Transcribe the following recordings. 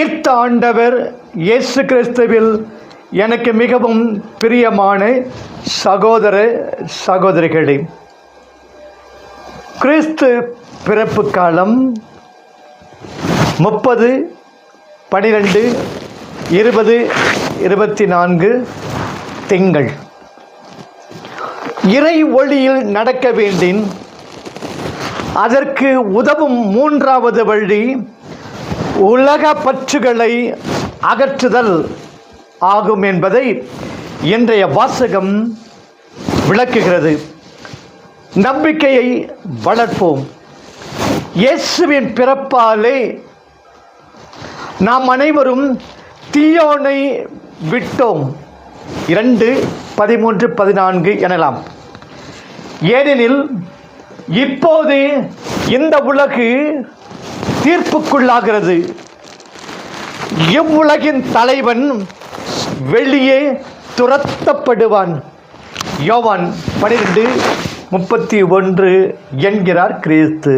ஈர்த்த ஆண்டவர் இயேசு கிறிஸ்துவில் எனக்கு மிகவும் பிரியமான சகோதர சகோதரிகளே கிறிஸ்து பிறப்பு காலம் முப்பது பனிரெண்டு இருபது இருபத்தி நான்கு திங்கள். இறை ஒளியில் நடக்க வேண்டின் அதற்கு உதவும் மூன்றாவது வழி உலக பற்றுகளை அகற்றுதல் ஆகும் என்பதை இன்றைய வாசகம் விளக்குகிறது. நம்பிக்கையை வளர்ப்போம். இயேசுவின் பிறப்பாலே நாம் அனைவரும் தீயோனை விட்டோம். இரண்டு பதிமூன்று பதினான்கு எனலாம். ஏனெனில் இப்போது இந்த உலகு தீர்ப்புக்குள்ளாகிறது. இவ்வுலகின் தலைவன் வெளியே துரத்தப்படுவான். யோவான் பனிரெண்டு முப்பத்தி ஒன்று என்கிறார் கிறிஸ்து.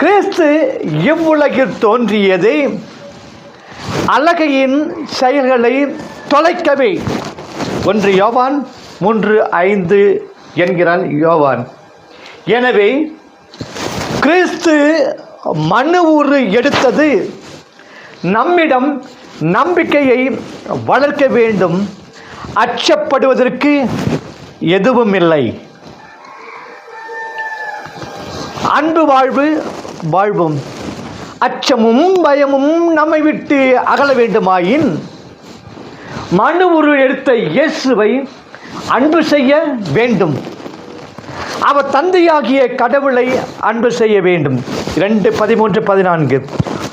கிறிஸ்து இவ்வுலகில் தோன்றியது அழகையின் செயல்களை தொலைக்கவே. ஒன்று யோவான் மூன்று ஐந்து என்கிறான் யோவான். எனவே கிறிஸ்து மனு ஊறு எடுத்தது. நம்மிடம் நம்பிக்கையை வளர்க்க வேண்டும். அச்சப்படுவதற்கு எதுவும் இல்லை அன்பு வாழ்வு வாழ்வும். அச்சமும் பயமும் நம்மை விட்டு அகல வேண்டுமாயின் மனு உரு எடுத்த இயேசுவை அன்பு செய்ய வேண்டும். அவர் தந்தையாகிய கடவுளை அன்பு செய்ய வேண்டும். இரண்டு பதிமூன்று பதினான்கு.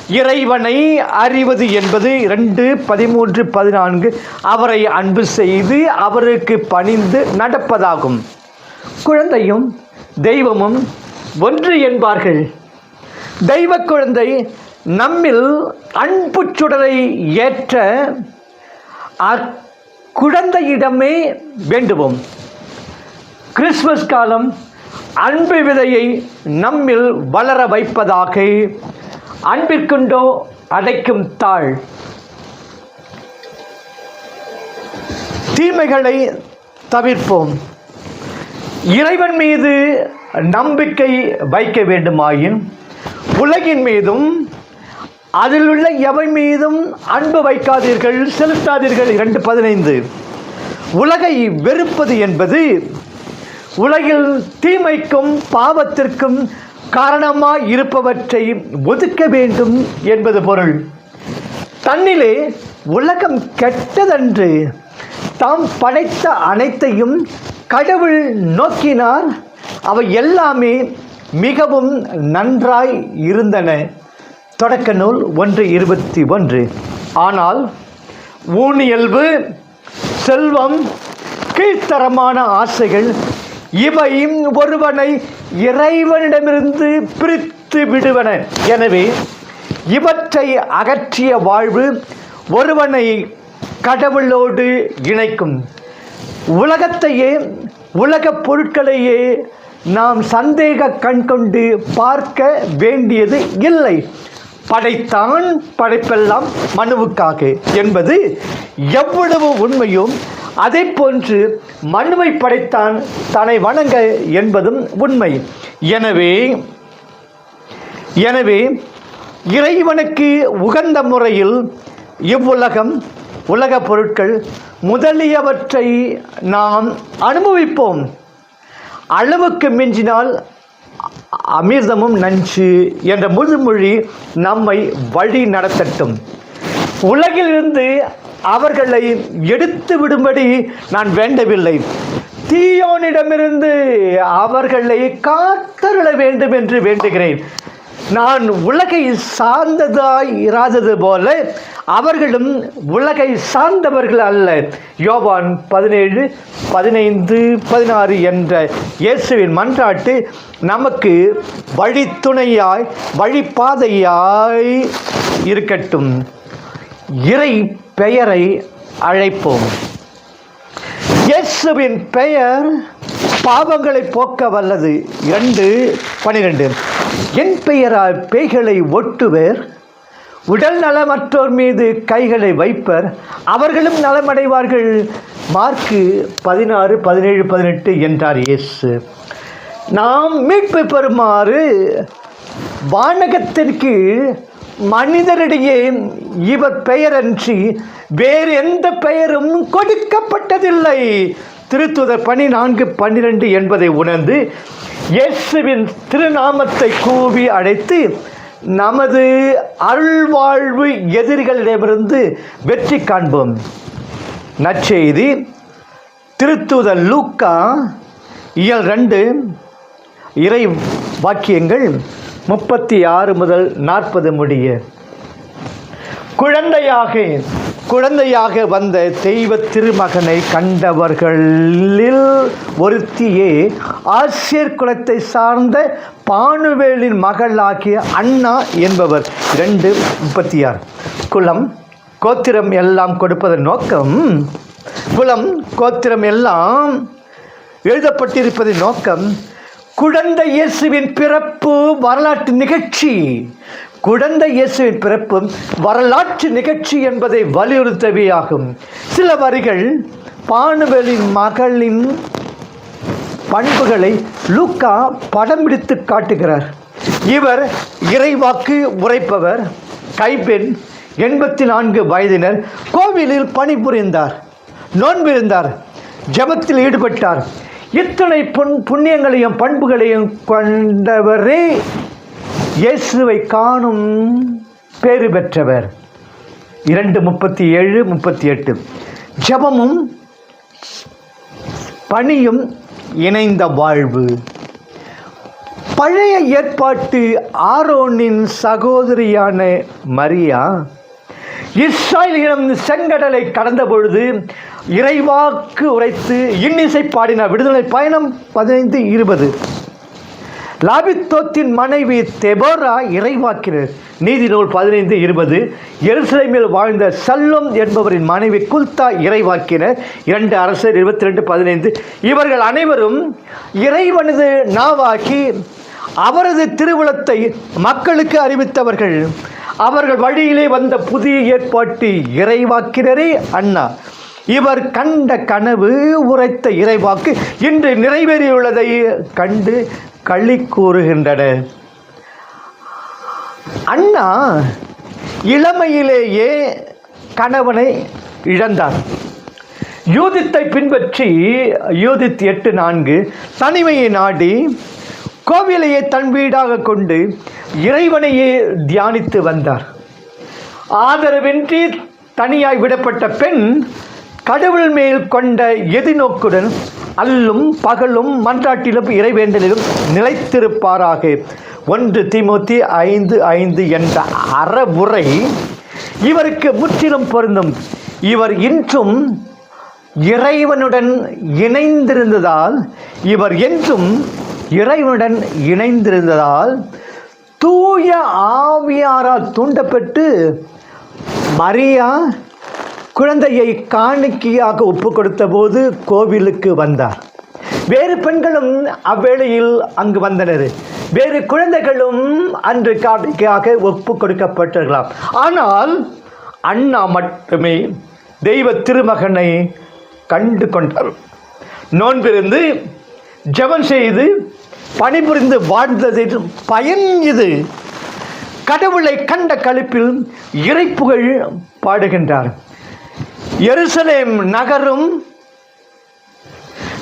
இறைவனை அறிவது என்பது இரண்டு பதிமூன்று பதினான்கு அவரை அன்பு செய்து அவருக்கு பணிந்து நடப்பதாகும். குழந்தையும் தெய்வமும் ஒன்று என்பார்கள். தெய்வ குழந்தை நம்மில் அன்பு சுடரை ஏற்ற அக்குழந்தையிடமே வேண்டுவோம். கிறிஸ்மஸ் காலம் அன்பு விதையை நம்மில் வளர வைப்பதாக அன்பிற்குண்டோ அடைக்கும் தாழ் தீமைகளை தவிர்ப்போம். இறைவன் மீது நம்பிக்கை வைக்க வேண்டுமாயின் உலகின் மீதும் அதில் உள்ள எவை மீதும் அன்பு வைக்காதீர்கள் செலுத்தாதீர்கள். இரண்டு பதினைந்து. உலகை வெறுப்பது என்பது உலகில் தீமைக்கும் பாவத்திற்கும் காரணமாய் இருப்பவற்றை ஒதுக்க வேண்டும் என்பது பொருள். தன்னிலே உலகம் கெட்டதன்று தாம் படைத்த அனைத்தையும் கடவுள் நோக்கினார். அவை எல்லாமே மிகவும் நன்றாய் இருந்தன. தொடக்க நூல் ஒன்று இருபத்தி ஒன்று. ஆனால் ஊனியல்பு செல்வம் கீழ்த்தரமான ஆசைகள் இவையும் ஒருவனை இறைவனிடமிருந்து பிரித்து விடுவன. எனவே இவற்றை அகற்றிய வாழ்வு ஒருவனை கடவுளோடு இணைக்கும். உலகத்தையே உலகப் பொருட்களையே நாம் சந்தேக கண் கொண்டு பார்க்க வேண்டியது இல்லை. படைத்தான் படைப்பெல்லாம் மனுவுக்காக என்பது எவ்வளவு உண்மையும் அதை போன்று மனுவை படைத்தான் தன்னை வணங்க என்பதும் உண்மை. எனவே எனவே இறைவனுக்கு உகந்த முறையில் இவ்வுலகம் உலகப் பொருட்கள் முதலியவற்றை நாம் அனுபவிப்போம். அளவுக்கு மிஞ்சினால் அமிர்தமும் நஞ்சு என்ற முழுமொழி நம்மை வழி நடத்தட்டும். உலகிலிருந்து அவர்களை எடுத்து விடும்படி நான் வேண்டவில்லை. தீயோனிடமிருந்து அவர்களை காத்தருள வேண்டும் என்று வேண்டுகிறேன். நான் உலகை சார்ந்ததாய் இராதது போல அவர்களும் உலகை சார்ந்தவர்கள் அல்ல. யோவான் பதினேழு பதினைந்து பதினாறு என்ற இயேசுவின் மன்றாட்டு நமக்கு வழித்துணையாய் வழிபாதையாய் இருக்கட்டும். இறை பெயரை அழைப்போம். இயேசுவின் பெயர் பாவங்களை போக்க வல்லது. இரண்டு பனிரெண்டு. என் பெயரால் பேய்களை ஒட்டுவர். உடல் நலமற்றோர் மீது கைகளை வைப்பர். அவர்களும் நலமடைவார்கள். மார்க்கு பதினாறு பதினேழு பதினெட்டு என்றார் இயேசு. நாம் மீட்பு பெறுமாறு வானகத்திற்கு மனிதரிடையே இவர் பெயரன்றி வேறு எந்த பெயரும் கொடுக்கப்பட்டதில்லை. திருத்துதர் பணி நான்கு பன்னிரண்டு என்பதை உணர்ந்து இயேசுவின் திருநாமத்தை கூவி அழைத்து நமது அருள்வாழ்வு எதிரிகளிடமிருந்து வெற்றி காண்போம். நற்செய்தி திருத்துதர் லூக்கா இயல் ரெண்டு இறை வாக்கியங்கள் முப்பத்தி ஆறு முதல் நாற்பது முடிய. குழந்தையாக குழந்தையாக வந்த தெய்வ திருமகனை கண்டவர்களில் ஒருத்தியே ஆசிரியர் குலத்தை சார்ந்த பானுவேலின் மகளாகிய அண்ணா என்பவர். ரெண்டு முப்பத்தி ஆறு குலம் கோத்திரம் எல்லாம் கொடுப்பதன் நோக்கம் குலம் கோத்திரம் எல்லாம் எழுதப்பட்டிருப்பதின் நோக்கம் குழந்தை இயேசுவின் பிறப்பு வரலாற்று நிகழ்ச்சி. குழந்தை இயேசுவின் பிறப்பு வரலாற்று நிகழ்ச்சி என்பதை வலியுறுத்தவே ஆகும் சில வரிகள் பானுவலின் மகளின் பண்புகளை லூக்கா படம் பிடித்து காட்டுகிறார். இவர் இறைவாக்கு உரைப்பவர் கைப்பெண் எண்பத்தி நான்கு வயதினர் கோவிலில் பணிபுரிந்தார் நோன்பிருந்தார் ஜெபத்தில் ஈடுபட்டார். இத்தனை புண் புண்ணியங்களையும் பண்புகளையும் கொண்டவரே இயேசுவை காணும் பேறு பெற்றவர். இரண்டு முப்பத்தி ஏழு முப்பத்தி எட்டு. ஜபமும் பணியும் இணைந்த வாழ்வு. பழைய ஏற்பாட்டு ஆரோனின் சகோதரியான மரியா இஸ்ராயலிடம் செங்கடலை கடந்த பொழுது இறைவாக்கு உரைத்து இன்னிசை பாடினார் விடுதலை பயணம் பதினைந்து இருபது. லாபித்தோத்தின் மனைவி தெபோரா இறைவாக்கினர். நீதி நூல் பதினைந்து இருபது. எருசலேமில் வாழ்ந்த சல்லம் என்பவரின் மனைவி குல்தா இறைவாக்கினர். இரண்டு அரசர் இருபத்தி ரெண்டு பதினைந்து. இவர்கள் அனைவரும் இறைவனது நாவாக்கி அவரது திருவுளத்தை மக்களுக்கு அறிவித்தவர்கள். அவர்கள் வழியிலே வந்த புதிய ஏற்பாட்டு இறைவாக்கினரே அண்ணா. இவர் கண்ட கனவு உரைத்த இறைவாக்கு இன்று நிறைவேறியுள்ளதை கண்டு களி கூறுகின்றனர் அண்ணா இளமையிலேயே கணவனை இழந்தார். யூதித்தை பின்பற்றி யூதித் எட்டு நான்கு தனிமையை நாடி கோவிலையே தன் வீடாக கொண்டு இறைவனையே தியானித்து வந்தார். ஆதரவின்றி தனியாய் விடப்பட்ட பெண் கடவுள் மேல் கொண்ட எதிர்நோக்குடன் அல்லும் பகலும் மன்றாட்டிலும் இறைவேண்டலிலும் நிலைத்திருப்பாராக. ஒன்று திமுத்தி ஐந்து ஐந்து என்ற அறவுரை இவருக்கு முற்றிலும் பொருந்தும். இவர் இன்றும் இறைவனுடன் இணைந்திருந்ததால் இவர் என்றும் இறைவனுடன் இணைந்திருந்ததால் தூய ஆவியாரால் தூண்டப்பட்டு மரியா குழந்தையை காணிக்கையாக ஒப்பு கொடுத்த போது கோவிலுக்கு வந்தார். வேறு பெண்களும் அவ்வேளையில் அங்கு வந்தனர். வேறு குழந்தைகளும் அன்று காணிக்கையாக ஒப்பு கொடுக்கப்பட்டிருக்கலாம் ஆனால் அண்ணா மட்டுமே தெய்வ திருமகனை கண்டு கொண்டார். நோன்பிருந்து ஜெபம் செய்து பணிபுரிந்து வாழ்ந்ததின் பயன் இது. கடவுளை கண்ட கழிப்பில் இறைப்புகழ் பாடுகின்றார். எருசலேம் நகரும்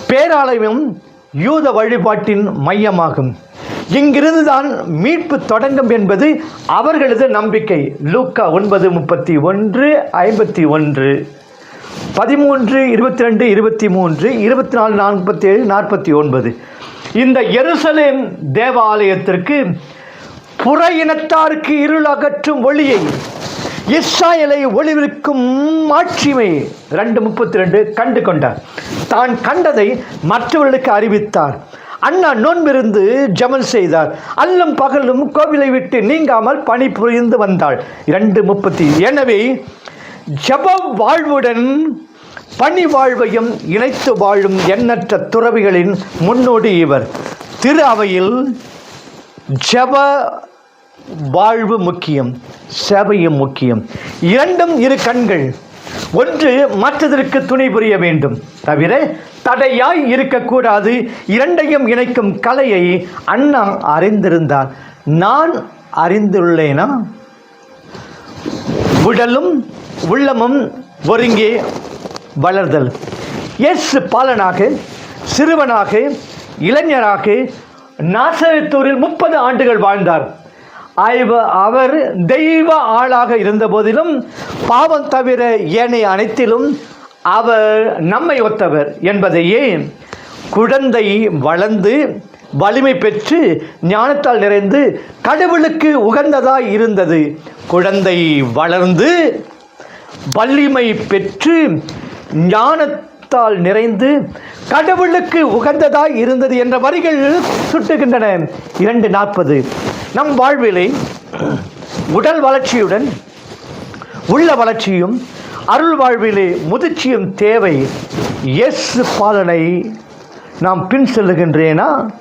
பேராலயமும் யூத வழிபாட்டின் மையமாகும். இங்கிருந்து தான் மீட்பு தொடங்கும் என்பது அவர்களது நம்பிக்கை. லூக்கா ஒன்பது முப்பத்தி ஒன்று ஐம்பத்தி ஒன்று. பதிமூன்று இருபத்தி ரெண்டு இருபத்தி மூன்று இருபத்தி நாலு நாற்பத்தி ஏழு நாற்பத்தி ஒன்பது. இந்த எருசலேம் தேவாலயத்திற்கு புற இனத்தாருக்கு இருள் அகற்றும் ஒளியை இஸ்ராயலை ஒளிவிற்கும் மாட்சிமை ரெண்டு முப்பத்தி ரெண்டு கண்டு கொண்டார். தான் கண்டதை மற்றவர்களுக்கு அறிவித்தார். அண்ணா நோன்பிருந்து ஜமல் செய்தார். அல்லும் பகலும் கோவிலை விட்டு நீங்காமல் பணி புரிந்து வந்தாள். இரண்டு முப்பத்தி எனவே ஜப வாழ்வுடன் பணி வாழ்வையும் இணைத்து வாழும் எண்ணற்ற துறவிகளின் முன்னோடி இவர். திரு அவையில் ஜப வாழ்வு முக்கியம் சேவையும் முக்கியம். இரண்டும் இரு கண்கள். ஒன்று மற்றதற்கு துணை புரிய வேண்டும். தவிர தடையாய் இருக்கக்கூடாது. இரண்டையும் இணைக்கும் கலையை அண்ணா அறிந்திருந்தார். நான் அறிந்துள்ளேனா? உடலும் உள்ளமும் ஒருங்கே வளர்தல். எஸ் பாலனாக சிறுவனாக இளைஞராக நாசரத்தூரில் முப்பது ஆண்டுகள் வாழ்ந்தார். அவர் தெய்வ ஆளாக இருந்த போதிலும் பாவம் தவிர ஏனைய அனைத்திலும் அவர் நம்மை ஒத்தவர் என்பதையே குழந்தை வளர்ந்து வலிமை பெற்று ஞானத்தால் நிறைந்து கடவுளுக்கு உகந்ததாய் இருந்தது. குழந்தை வளர்ந்து வலிமை பெற்று ஞானத்தால் நிறைந்து கடவுளுக்கு உகந்ததாய் இருந்தது என்ற வரிகள் சுட்டுகின்றன. இரண்டு நாற்பது. நம் வாழ்விலே உடல் வளர்ச்சியுடன் உள்ள வளர்ச்சியும் அருள் வாழ்விலே முதிர்ச்சியும் தேவை. எஸ் பாலனை நாம் பின் செல்லுகின்றேனா?